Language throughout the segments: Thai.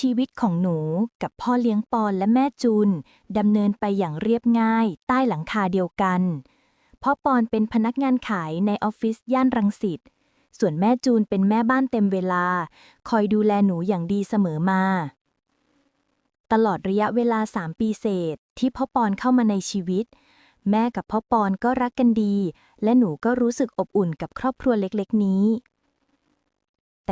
ชีวิตของหนูกับพ่อเลี้ยงปอนและแม่จูนดำเนินไปอย่างเรียบง่าย ใต้หลังคาเดียวกันพ่อปอนเป็นพนักงานขายในออฟฟิศย่านรังสิตส่วนแม่จูนเป็นแม่บ้านเต็มเวลา คอยดูแลหนูอย่างดีเสมอมา ตลอดระยะเวลา 3 ปีเศษ ที่พ่อปอนเข้ามาในชีวิต แม่กับพ่อปอนก็รักกันดี และหนูก็รู้สึกอบอุ่นกับครอบครัวเล็กๆนี้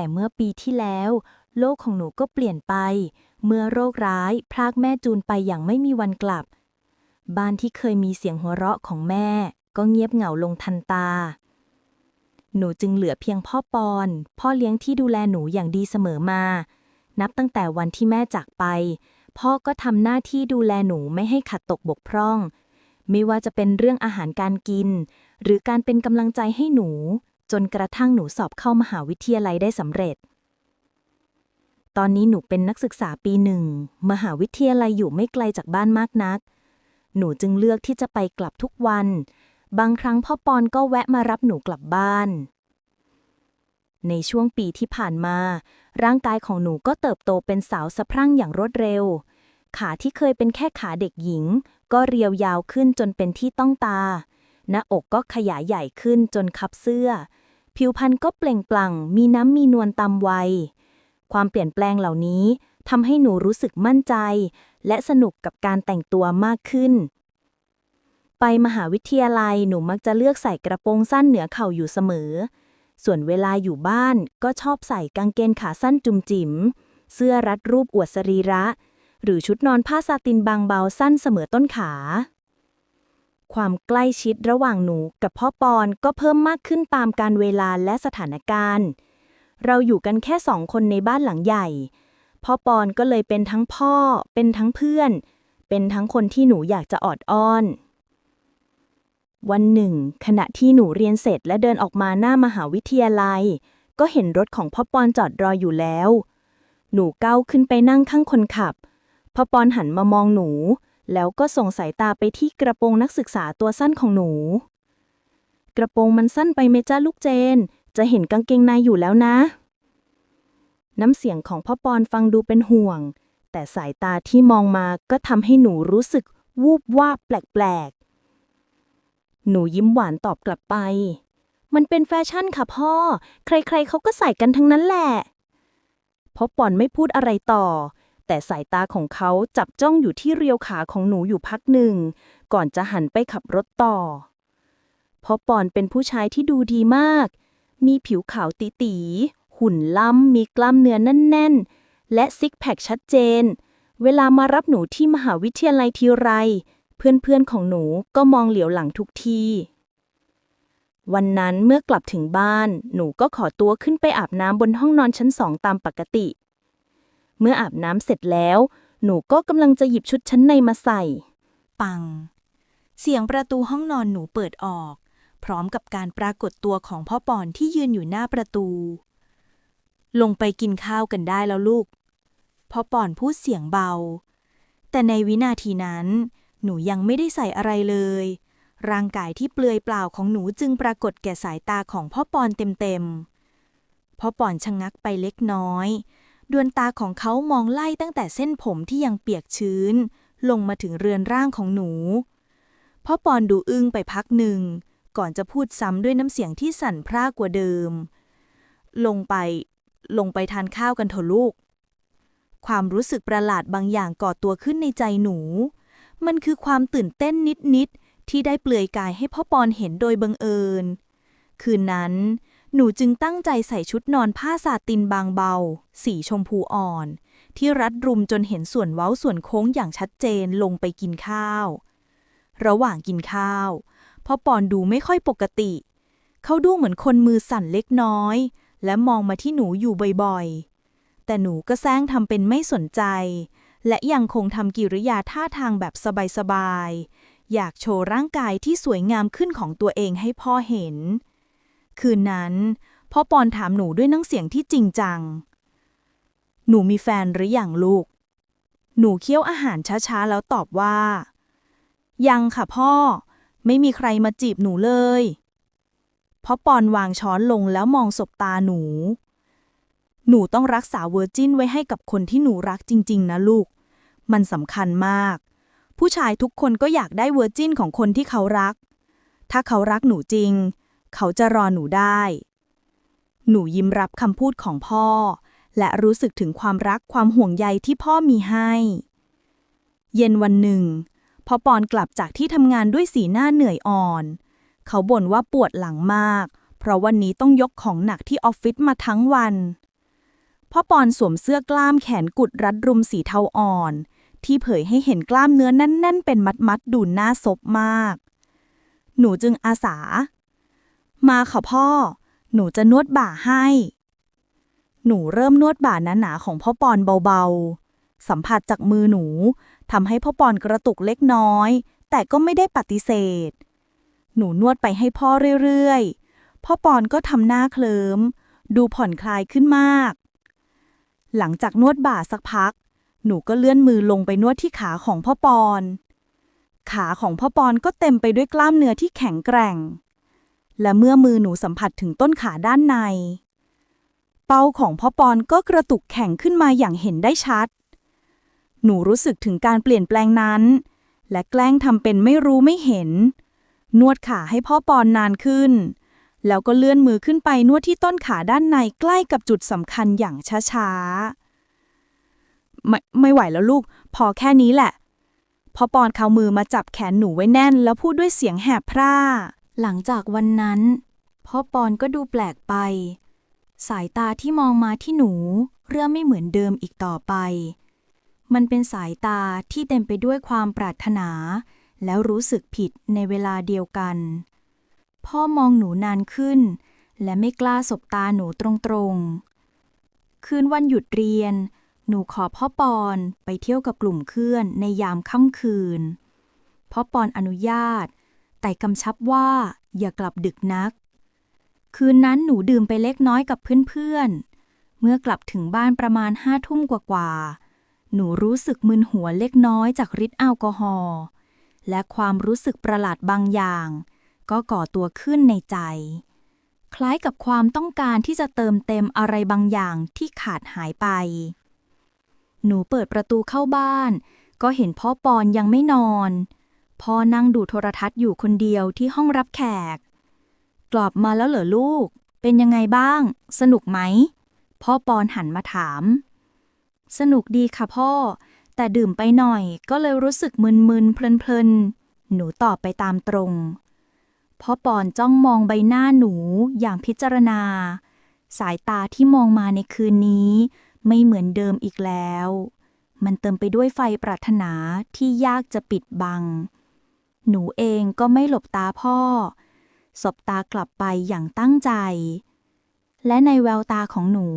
แต่เมื่อปีที่แล้ว โลกของหนูก็เปลี่ยนไป เมื่อโรคร้ายพรากแม่จูนไปอย่างไม่มีวันกลับ บ้านที่เคยมีเสียงหัวเราะของแม่ ก็เงียบเหงาลงทันตา หนูจึงเหลือเพียงพ่อปอน พ่อเลี้ยงที่ดูแลหนูอย่างดีเสมอมา นับตั้งแต่วันที่แม่จากไป พ่อก็ทำหน้าที่ดูแลหนูไม่ให้ขัดตกบกพร่อง ไม่ว่าจะเป็นเรื่องอาหารการกิน หรือการเป็นกำลังใจให้หนู จนกระทั่งหนูสอบเข้ามหาวิทยาลัยได้สำเร็จ ตอนนี้หนูเป็นนักศึกษาปีหนึ่ง มหาวิทยาลัยอยู่ไม่ไกลจากบ้านมากนัก หนูจึงเลือกที่จะไปกลับทุกวัน บางครั้งพ่อปอนก็แวะมารับหนูกลับบ้าน ในช่วงปีที่ผ่านมา ร่างกายของหนูก็เติบโตเป็นสาวสะพรั่งอย่างรวดเร็ว ขาที่เคยเป็นแค่ขาเด็กหญิง ก็เรียวยาวขึ้นจนเป็นที่ต้องตา หน้าอกก็ขยายใหญ่ขึ้นจนคับเสื้อ ผิวพรรณก็เปล่งปลั่ง มีน้ำมีนวลตามวัย ความเปลี่ยนแปลงเหล่านี้ทำให้หนูรู้สึกมั่นใจ และสนุกกับการแต่งตัวมากขึ้น ไปมหาวิทยาลัยหนูมักจะเลือกใส่กระโปรงสั้นเหนือเข่าอยู่เสมอ ส่วนเวลาอยู่บ้านก็ชอบใส่กางเกงขาสั้นจุ่มจิ๋ม เสื้อรัดรูปอวดสรีระ หรือชุดนอนผ้าซาตินบางเบาสั้นเสมอต้นขา ความใกล้ชิดระหว่างหนูกับพ่อปอนก็เพิ่มมากขึ้นตามการเวลาและสถานการณ์ เราอยู่กันแค่สองคนในบ้านหลังใหญ่ พ่อปอนก็เลยเป็นทั้งพ่อ เป็นทั้งเพื่อน เป็นทั้งคนที่หนูอยากจะออดอ้อน วันหนึ่ง ขณะที่หนูเรียนเสร็จและเดินออกมาหน้ามหาวิทยาลัย ก็เห็นรถของพ่อปอนจอดรออยู่แล้ว หนูก้าวขึ้นไปนั่งข้างคนขับ พ่อปอนหันมามองหนู แล้วก็ส่งสายตาไปที่กระโปรงนักศึกษาตัวสั้นของหนู กระโปรงมันสั้นไปไหมจ้าลูกเจน จะเห็นกางเกงในอยู่แล้วนะ น้ำเสียงของพ่อปอนฟังดูเป็นห่วง แต่สายตาที่มองมาก็ทำให้หนูรู้สึกวูบวาบแปลกๆ หนูยิ้มหวานตอบกลับไป มันเป็นแฟชั่นค่ะพ่อ ใครๆเขาก็ใส่กันทั้งนั้นแหละพ่อปอนไม่พูดอะไรต่อ แต่สายตาของเขาจับจ้องอยู่ที่เรียวขาของหนูอยู่พักหนึ่ง ก่อนจะหันไปขับรถต่อพอปอนเป็นผู้ชายที่ดูดีมาก มีผิวขาวตีตีหุ่นล้ำ มีกล้ามเนื้อแน่น ๆ และซิกแพคชัดเจน เวลามารับหนูที่มหาวิทยาลัยทีไร เพื่อนๆของหนูก็มองเหลียวหลังทุกทีวันนั้นเมื่อกลับถึงบ้าน หนูก็ขอตัวขึ้นไปอาบน้ำบนห้องนอนชั้นสองตามปกติ เมื่ออาบน้ำเสร็จแล้ว หนูก็กำลังจะหยิบชุดชั้นในมาใส่ ปัง เสียงประตูห้องนอนหนูเปิดออก พร้อมกับการปรากฏตัวของพ่อปอนที่ยืนอยู่หน้าประตู ลงไปกินข้าวกันได้แล้วลูก พ่อปอนพูดเสียงเบา แต่ในวินาทีนั้น หนูยังไม่ได้ใส่อะไรเลย ร่างกายที่เปลือยเปล่าของหนูจึงปรากฏแก่สายตาของพ่อปอนเต็มๆพ่อปอนชะงักไปเล็กน้อย ดวงตาของเขามองไล่ตั้งแต่เส้นผมที่ยังเปียกชื้น ลงมาถึงเรือนร่างของหนูพ่อปอนดูอึ้งไปพักหนึ่ง ก่อนจะพูดซ้ำด้วยน้ำเสียงที่สั่นพร่ากว่าเดิม ลงไป ลงไปทานข้าวกันเถอะลูก ความรู้สึกประหลาดบางอย่างก่อตัวขึ้นในใจหนู มันคือความตื่นเต้นนิดๆที่ได้เปลือยกายให้พ่อปอนเห็นโดยบังเอิญ คืนนั้น หนูจึงตั้งใจใส่ชุดนอนผ้าสาตินบางเบา สีชมพูอ่อน ที่รัดรุมจนเห็นส่วนเว้าส่วนโค้งอย่างชัดเจนลงไปกินข้าว ระหว่างกินข้าวพ่อปอนดูไม่ค่อยปกติ เขาดูเหมือนคนมือสั่นเล็กน้อย และมองมาที่หนูอยู่บ่อยๆ แต่หนูก็แซงทำเป็นไม่สนใจ และยังคงทำกิริยาท่าทางแบบสบายๆ อยากโชว์ร่างกายที่สวยงามขึ้นของตัวเองให้พ่อเห็น คืนนั้นพ่อปอนถามหนูด้วยน้ำเสียงที่จริงจัง หนูมีแฟนหรืออยังลูก หนูเคี้ยวอาหารช้าๆ แล้วตอบว่า ยังค่ะพ่อ ไม่มีใครมาจีบหนูเลยพ่อปอนวางช้อนลงแล้วมองสบตาหนู หนูต้องรักษาเวอร์จินไว้ให้กับคนที่หนูรักจริง ๆ นะลูก มันสำคัญมาก ผู้ชายทุกคนก็อยากได้เวอร์จินของคนที่เขารัก ถ้าเขารักหนูจริง เขาจะรอหนูได้ หนูยิ้มรับคำพูดของพ่อ และรู้สึกถึงความรักความห่วงใยที่พ่อมีให้ เย็นวันหนึ่งพอปอนกลับจากที่ทำงานด้วยสีหน้าเหนื่อยอ่อน เขาบ่นว่าปวดหลังมาก เพราะวันนี้ต้องยกของหนักที่ออฟฟิศมาทั้งวันพ่อปอนสวมเสื้อกล้ามแขนกุดรัดรุมสีเทาอ่อน ที่เผยให้เห็นกล้ามเนื้อแน่นๆ เป็นมัดๆดูหน้าซบมาก หนูจึงอาสา มาค่ะพ่อ หนูจะนวดบ่าให้ หนูเริ่มนวดบ่าหนาๆของพ่อปอนเบาๆ สัมผัสจากมือหนูทำให้พ่อปอนกระตุกเล็กน้อย แต่ก็ไม่ได้ปฏิเสธ หนูนวดไปให้พ่อเรื่อยๆ พ่อปอนก็ทำหน้าเคลิมดูผ่อนคลายขึ้นมาก หลังจากนวดบ่าสักพัก หนูก็เลื่อนมือลงไปนวดที่ขาของพ่อปอน ขาของพ่อปอนก็เต็มไปด้วยกล้ามเนื้อที่แข็งแกร่ง และเมื่อมือหนูสัมผัสถึงต้นขาด้านใน เป้าของพ่อปอนก็กระตุกแข็งขึ้นมาอย่างเห็นได้ชัด หนูรู้สึกถึงการเปลี่ยนแปลงนั้น และแกล้งทำเป็นไม่รู้ไม่เห็น นวดขาให้พ่อปอนนานขึ้น แล้วก็เลื่อนมือขึ้นไปนวดที่ต้นขาด้านในใกล้กับจุดสำคัญอย่างช้าๆไม่ไม่ไหวแล้วลูก พอแค่นี้แหละพ่อปอนเขามือมาจับแขนหนูไว้แน่น แล้วพูดด้วยเสียงแหบพร่า หลังจากวันนั้นพ่อปอนก็ดูแปลกไป สายตาที่มองมาที่หนูเริ่มไม่เหมือนเดิมอีกต่อไป มันเป็นสายตาที่เต็มไปด้วยความปรารถนา แล้วรู้สึกผิดในเวลาเดียวกัน พ่อมองหนูนานขึ้น และไม่กล้าสบตาหนูตรงๆ คืนวันหยุดเรียน หนูขอพ่อปอนไปเที่ยวกับกลุ่มเพื่อนในยามค่ำคืน พ่อปอนอนุญาต แต่กำชับว่าอย่ากลับดึกนัก คืนนั้นหนูดื่มไปเล็กน้อยกับเพื่อนๆ เมื่อกลับถึงบ้านประมาณห้าทุ่มกว่าๆ หนูรู้สึกมึนหัวเล็กน้อยจากฤทธิ์แอลกอฮอล์และความรู้สึกประหลาดบางอย่าง ก็ก่อตัวขึ้นในใจ คล้ายกับความต้องการที่จะเติมเต็มอะไรบางอย่างที่ขาดหายไป หนูเปิดประตูเข้าบ้าน ก็เห็นพ่อปอนยังไม่นอน พ่อนั่งดูโทรทัศน์อยู่คนเดียวที่ห้องรับแขก กลับมาแล้วเหรอลูก เป็นยังไงบ้าง สนุกไหม พ่อปอนหันมาถาม สนุกดีค่ะพ่อ แต่ดื่มไปหน่อยก็เลยรู้สึกมึนๆเพลินๆ หนูตอบไปตามตรงพ่อปอนจ้องมองใบหน้าหนูอย่างพิจารณา สายตาที่มองมาในคืนนี้ ไม่เหมือนเดิมอีกแล้ว มันเติมไปด้วยไฟปรารถนาที่ยากจะปิดบัง หนูเองก็ไม่หลบตาพ่อ สบตากลับไปอย่างตั้งใจ และในแววตาของหนู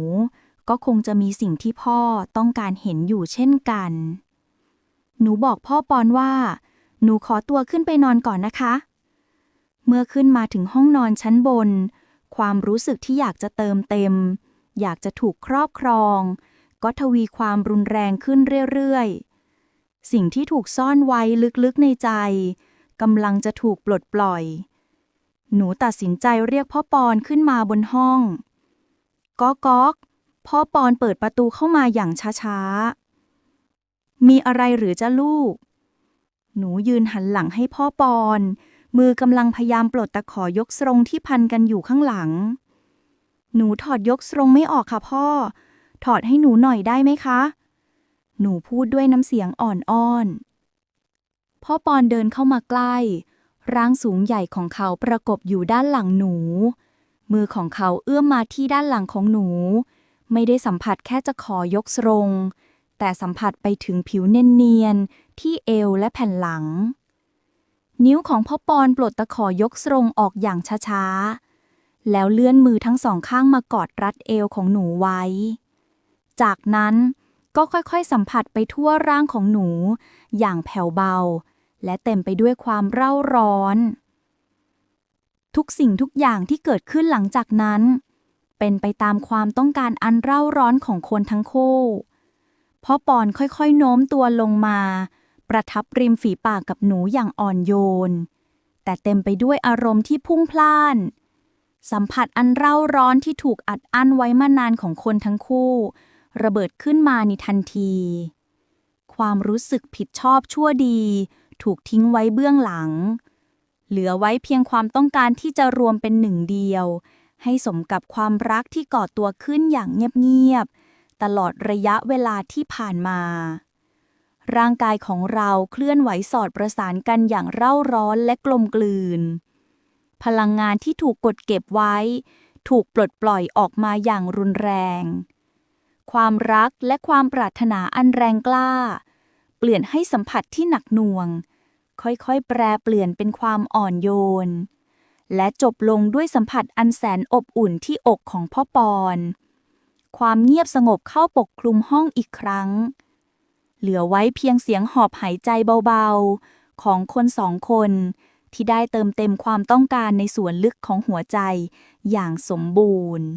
ก็คงจะมีสิ่งที่พ่อต้องการเห็นอยู่เช่นกัน หนูบอกพ่อปอนว่า หนูขอตัวขึ้นไปนอนก่อนนะคะ เมื่อขึ้นมาถึงห้องนอนชั้นบน ความรู้สึกที่อยากจะเติมเต็ม อยากจะถูกครอบครอง ก็ทวีความรุนแรงขึ้นเรื่อยๆ สิ่งที่ถูกซ่อนไว้ลึกๆในใจ กำลังจะถูกปลดปล่อย หนูตัดสินใจเรียกพ่อปอนขึ้นมาบนห้อง ก๊อกก๊อกพ่อปอนเปิดประตูเข้ามาอย่างช้าๆ มีอะไรหรือจะลูก หนูยืนหันหลังให้พ่อปอน มือกำลังพยายามปลดตะขอยกทรงที่พันกันอยู่ข้างหลัง หนูถอดยกทรงไม่ออกค่ะพ่อ ถอดให้หนูหน่อยได้ไหมคะ หนูพูดด้วยน้ำเสียงอ่อนอ้อน พ่อปอนเดินเข้ามาใกล้ ร่างสูงใหญ่ของเขาประกบอยู่ด้านหลังหนู มือของเขาเอื้อมมาที่ด้านหลังของหนู ไม่ได้สัมผัสแค่จะขอยกทรง แต่สัมผัสไปถึงผิวเนียนๆที่เอวและแผ่นหลัง นิ้วของพ่อปอนปลดตะขอยกทรงออกอย่างช้าๆ แล้วเลื่อนมือทั้งสองข้างมากอดรัดเอวของหนูไว้ จากนั้นก็ค่อยๆ สัมผัสไปทั่วร่างของหนู อย่างแผ่วเบา และเต็มไปด้วยความเร่าร้อน ทุกสิ่งทุกอย่างที่เกิดขึ้นหลังจากนั้น เป็นไปตามความต้องการอันเร่าร้อนของคนทั้งคู่พ่อปอนค่อยๆโน้มตัวลงมา ประทับริมฝีปากกับหนูอย่างอ่อนโยน แต่เต็มไปด้วยอารมณ์ที่พุ่งพล่าน สัมผัสอันเร่าร้อนที่ถูกอัดอั้นไว้มานานของคนทั้งคู่ ระเบิดขึ้นมาในทันที ความรู้สึกผิดชอบชั่วดี ถูกทิ้งไว้เบื้องหลัง เหลือไว้เพียงความต้องการที่จะรวมเป็นหนึ่งเดียว ให้สมกับความรักที่ก่อตัวขึ้นอย่างเงียบๆ ตลอดระยะเวลาที่ผ่านมา ร่างกายของเราเคลื่อนไหวสอดประสานกันอย่างเร่าร้อนและกลมกลืน พลังงานที่ถูกกดเก็บไว้ ถูกปลดปล่อยออกมาอย่างรุนแรงความรักและความปรารถนาอันแรงกล้า เปลี่ยนให้สัมผัสที่หนักหน่วง ค่อยๆ แปรเปลี่ยนเป็นความอ่อนโยน และจบลงด้วยสัมผัสอันแสนอบอุ่นที่อกของพ่อปอน ความเงียบสงบเข้าปกคลุมห้องอีกครั้ง เหลือไว้เพียงเสียงหอบหายใจเบาๆ ของคนสองคนที่ได้เติมเต็มความต้องการในส่วนลึกของหัวใจอย่างสมบูรณ์